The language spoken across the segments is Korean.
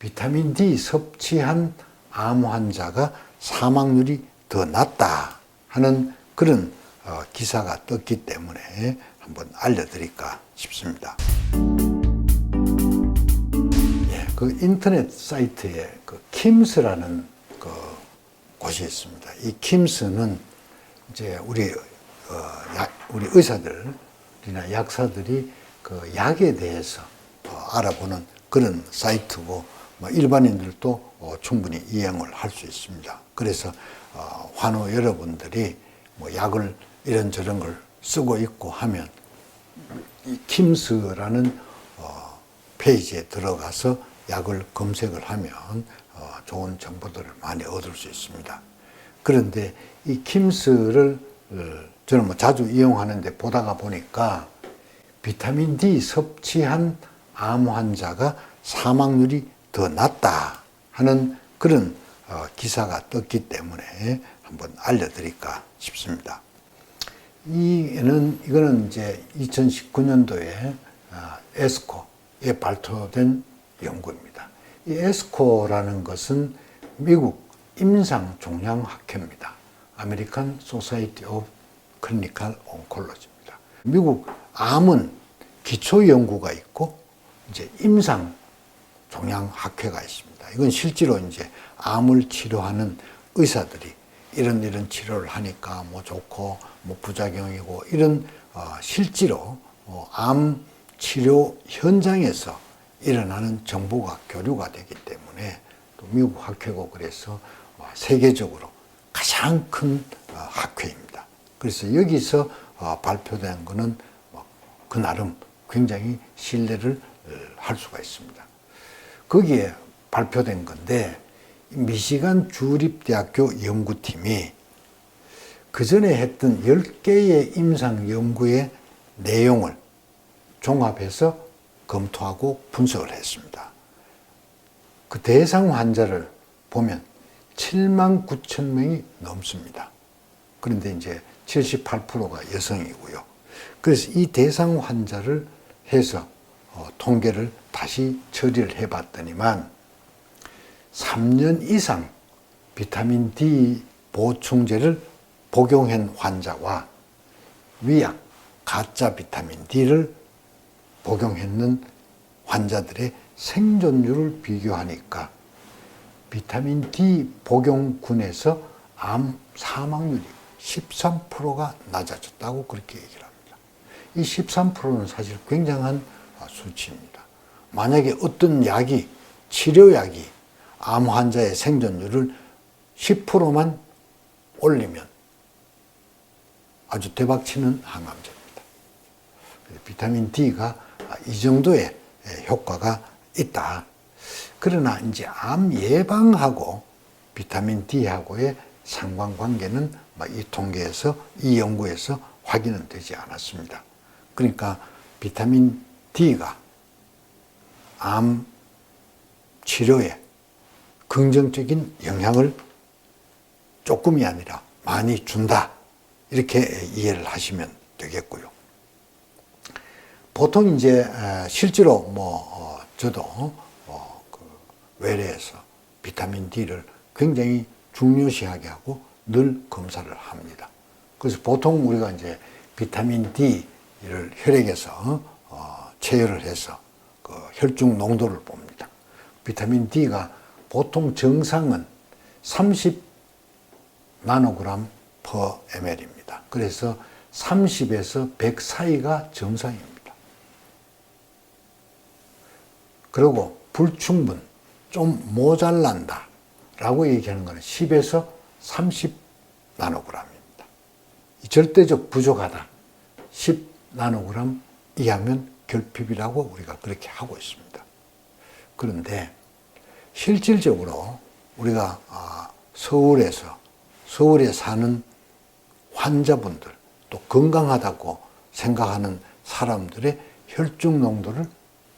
비타민 D 섭취한 암 환자가 사망률이 더 낮다 하는 그런 어, 기사가 떴기 때문에 한번 알려드릴까 싶습니다. 예, 그 인터넷 사이트에 그 킴스라는 그 곳이 있습니다. 이 킴스는 이제 우리 어, 약, 우리 의사들이나 약사들이 그 약에 대해서 어, 알아보는 그런 사이트고 뭐 일반인들도 어, 충분히 이용을 할 수 있습니다. 그래서 어, 환우 여러분들이 뭐 약을 이런저런 걸 쓰고 있고 하면 이 킴스라는 어, 페이지에 들어가서 약을 검색을 하면 어, 좋은 정보들을 많이 얻을 수 있습니다. 그런데 이 킴스를 어, 저는 뭐 자주 이용하는데 보다가 보니까 비타민 D 섭취한 암 환자가 사망률이 더 낮다 하는 그런 어, 기사가 떴기 때문에 한번 알려드릴까 싶습니다. 이는 이거는 이제 2019년도에 아, 에스코에 발표된 연구입니다. 이 에스코라는 것은 미국 임상 종양 학회입니다. 아메리칸 소사이티 오브 클리니컬 온콜로지입니다. 미국 암은 기초 연구가 있고 이제 임상 종양 학회가 있습니다. 이건 실제로 이제 암을 치료하는 의사들이 이런 이런 치료를 하니까 뭐 좋고 뭐 부작용이고 이런 어, 실제로 어, 암 치료 현장에서 일어나는 정보가 교류가 되기 때문에 또 미국 학회고 그래서 어, 세계적으로 가장 큰 어, 학회입니다. 그래서 여기서 어, 발표된 뭐그 나름 굉장히 신뢰를 어, 할 수가 있습니다. 거기에 발표된 건데 미시간 주립대학교 연구팀이 그 전에 했던 10개의 임상 연구의 내용을 종합해서 검토하고 분석을 했습니다. 그 대상 환자를 보면 7만 9천 명이 넘습니다. 그런데 이제 78%가 여성이고요. 그래서 이 대상 환자를 해서 어, 통계를 다시 처리를 해봤더니만 3년 이상 비타민 D 보충제를 복용한 환자와 위약, 가짜 비타민 D를 복용했는 환자들의 생존율을 비교하니까 비타민 D 복용군에서 암 사망률이 13%가 낮아졌다고 그렇게 얘기를 합니다. 이 13%는 사실 굉장한 수치입니다. 만약에 어떤 약이, 치료약이 암 환자의 생존율을 10%만 올리면 아주 대박치는 항암제입니다. 비타민 D가 이 정도의 효과가 있다. 그러나 이제 암 예방하고 비타민 D하고의 상관관계는 이 통계에서 이 연구에서 확인은 되지 않았습니다. 그러니까 비타민 D가 암 치료에 긍정적인 영향을 조금이 아니라 많이 준다. 이렇게 이해를 하시면 되겠고요. 보통 이제 실제로 뭐 어, 저도 어, 그 외래에서 비타민 D를 굉장히 중요시하게 하고 늘 검사를 합니다. 그래서 보통 우리가 이제 비타민 D를 혈액에서 어, 체열을 해서 그 혈중 농도를 봅니다. 비타민 D가 보통 정상은 30 나노그램 per ml입니다. 그래서 30에서 100 사이가 정상입니다. 그리고 불충분, 좀 모자란다 라고 얘기하는 것은 10에서 30 나노그램입니다. 절대적 부족하다. 10 나노그램 이하면 결핍이라고 우리가 그렇게 하고 있습니다. 그런데 실질적으로 우리가 아, 서울에서 서울에 사는 환자분들 또 건강하다고 생각하는 사람들의 혈중 농도를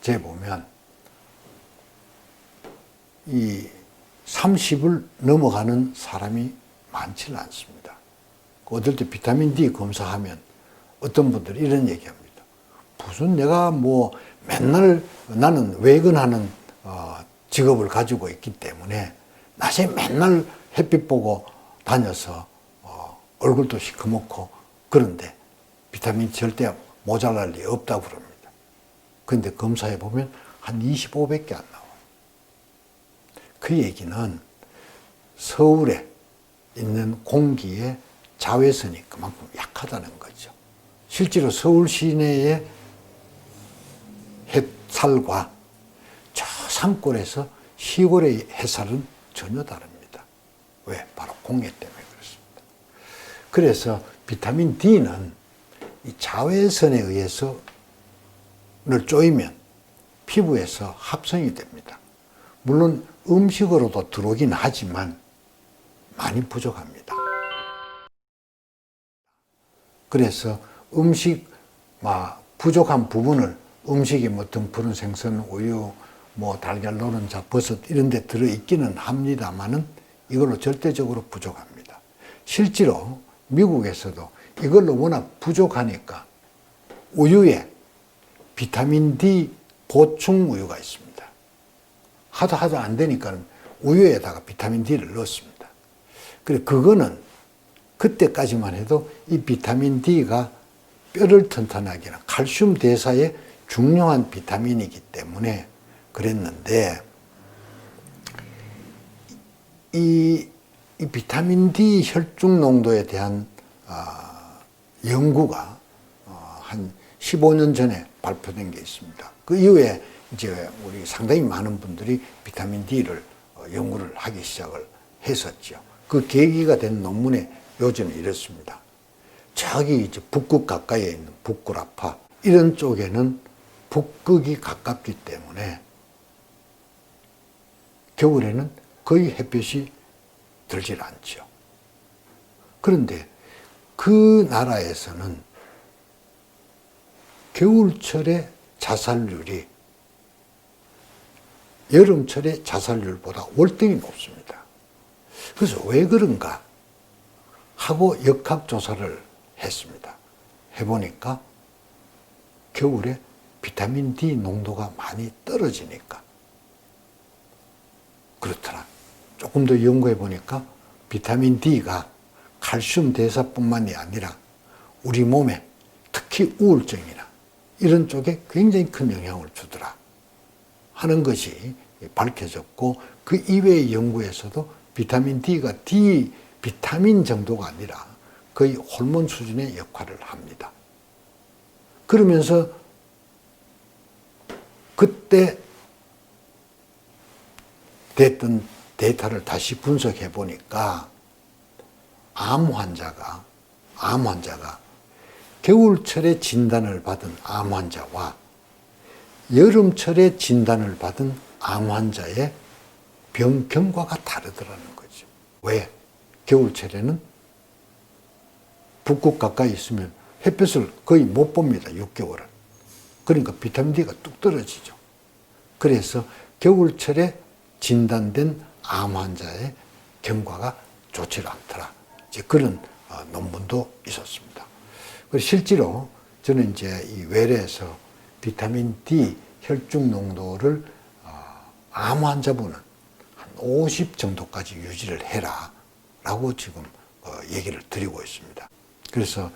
재보면 이 30을 넘어가는 사람이 많지는 않습니다. 어떨 때 비타민 D 검사하면 어떤 분들이 이런 얘기합니다. 무슨 내가 뭐 맨날 나는 외근하는 어, 직업을 가지고 있기 때문에 낮에 맨날 햇빛 보고 다녀서 어, 얼굴도 시커멓고 그런데 비타민 절대 모자랄 리 없다고 그럽니다. 근데 검사해 보면 한 25배밖에 안 나와요. 그 얘기는 서울에 있는 공기의 자외선이 그만큼 약하다는 거죠. 실제로 서울 시내의 햇살과 저 산골에서 시골의 햇살은 전혀 다릅니다. 왜? 바로 공해 때문에 그렇습니다. 그래서 비타민 D는 이 자외선에 의해서 를 쪼이면 피부에서 합성이 됩니다. 물론 음식으로도 들어오긴 하지만 많이 부족합니다. 그래서 음식 막 부족한 부분을 음식이 뭐 등푸른 생선, 우유, 뭐 달걀 노른자, 버섯 이런 데 들어 있기는 합니다만은 이걸로 절대적으로 부족합니다. 실제로 미국에서도 이걸로 워낙 부족하니까 우유에 비타민 D 보충 우유가 있습니다. 하도 하도 안 되니까 우유에다가 비타민 D를 넣었습니다. 그래 그거는 그때까지만 해도 이 비타민 D가 뼈를 튼튼하게 하는 칼슘 대사에 중요한 비타민이기 때문에 그랬는데 이, 이 비타민 D 혈중 농도에 대한 아, 연구가 어, 한 15년 전에 발표된 게 있습니다. 그 이후에 이제 우리 상당히 많은 분들이 비타민 D를 어, 연구를 하기 시작을 했었죠. 그 계기가 된 논문의 요지는 이렇습니다. 저기 북극 가까이에 있는 북구라파 이런 쪽에는 북극이 가깝기 때문에 겨울에는 거의 햇볕이 들질 않죠. 그런데 그 나라에서는 겨울철에 자살률이 여름철의 자살률보다 월등히 높습니다. 그래서 왜 그런가 하고 역학조사를 했습니다. 해보니까 겨울에 비타민 D 농도가 많이 떨어지니까 그렇더라. 조금 더 연구해 보니까 비타민 D가 칼슘 대사뿐만이 아니라 우리 몸에 특히 우울증이나 이런 쪽에 굉장히 큰 영향을 주더라 하는 것이 밝혀졌고 그 이외의 연구에서도 비타민 D가 D 비타민 정도가 아니라 거의 호르몬 수준의 역할을 합니다. 그러면서 그때 됐던 데이터를 다시 분석해 보니까 암 환자가 암 환자가 겨울철에 진단을 받은 암 환자와 여름철에 진단을 받은 암 환자의 병 경과가 다르더라는 거죠. 왜? 겨울철에는 북극 가까이 있으면 햇볕을 거의 못 봅니다. 6개월은. 그러니까 비타민 D가 뚝 떨어지죠. 그래서 겨울철에 진단된 암 환자의 경과가 좋지 않더라. 이제 그런 어, 논문도 있었습니다. 그리고 실제로 저는 이제 이 외래에서 비타민 D 혈중 농도를 어, 암 환자분은 한 50 정도까지 유지를 해라. 라고 지금 어, 얘기를 드리고 있습니다. 그래서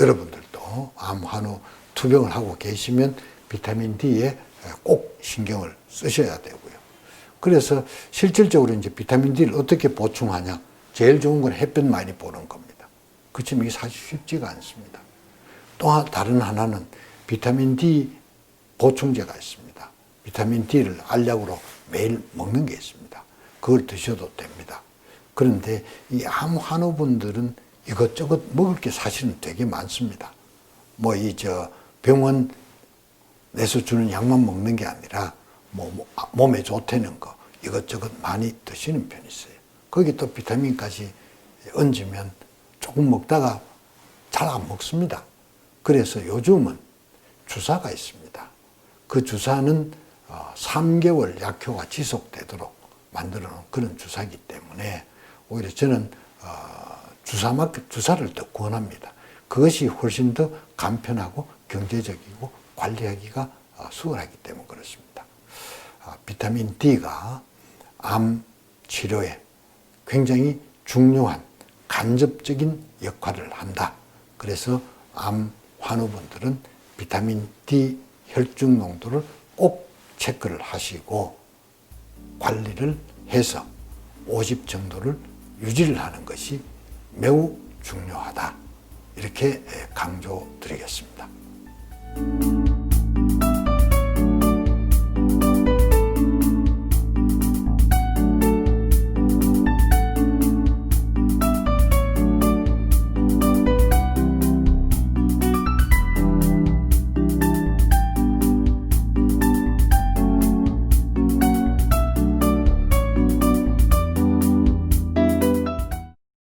여러분들도 암 환우 투병을 하고 계시면 비타민 D에 꼭 신경을 쓰셔야 되고요. 그래서 실질적으로 이제 비타민 D를 어떻게 보충하냐? 제일 좋은 건 햇볕 많이 보는 겁니다. 그렇지만 이게 사실 쉽지가 않습니다. 또 다른 하나는 비타민 D 보충제가 있습니다. 비타민 D를 알약으로 매일 먹는 게 있습니다. 그걸 드셔도 됩니다. 그런데 이 암 환우분들은 이것저것 먹을 게 사실은 되게 많습니다. 뭐 이 저 병원 내서 주는 약만 먹는 게 아니라 뭐, 뭐 아, 몸에 좋다는 거 이것저것 많이 드시는 편이세요. 거기 또 비타민까지 얹으면 조금 먹다가 잘 안 먹습니다. 그래서 요즘은 주사가 있습니다. 그 주사는 3개월 어, 약효가 지속되도록 만들어 놓은 그런 주사이기 때문에 오히려 저는 어, 주사만 주사를 더 권합니다. 그것이 훨씬 더 간편하고 경제적이고 관리하기가 어, 수월하기 때문에 그렇습니다. 아, 비타민 D가 암 치료에 굉장히 중요한 간접적인 역할을 한다. 그래서 암 환우분들은 비타민 D 혈중 농도를 꼭 체크를 하시고 관리를 해서 50 정도를 유지를 하는 것이 매우 중요하다. 이렇게 강조드리겠습니다. Thank you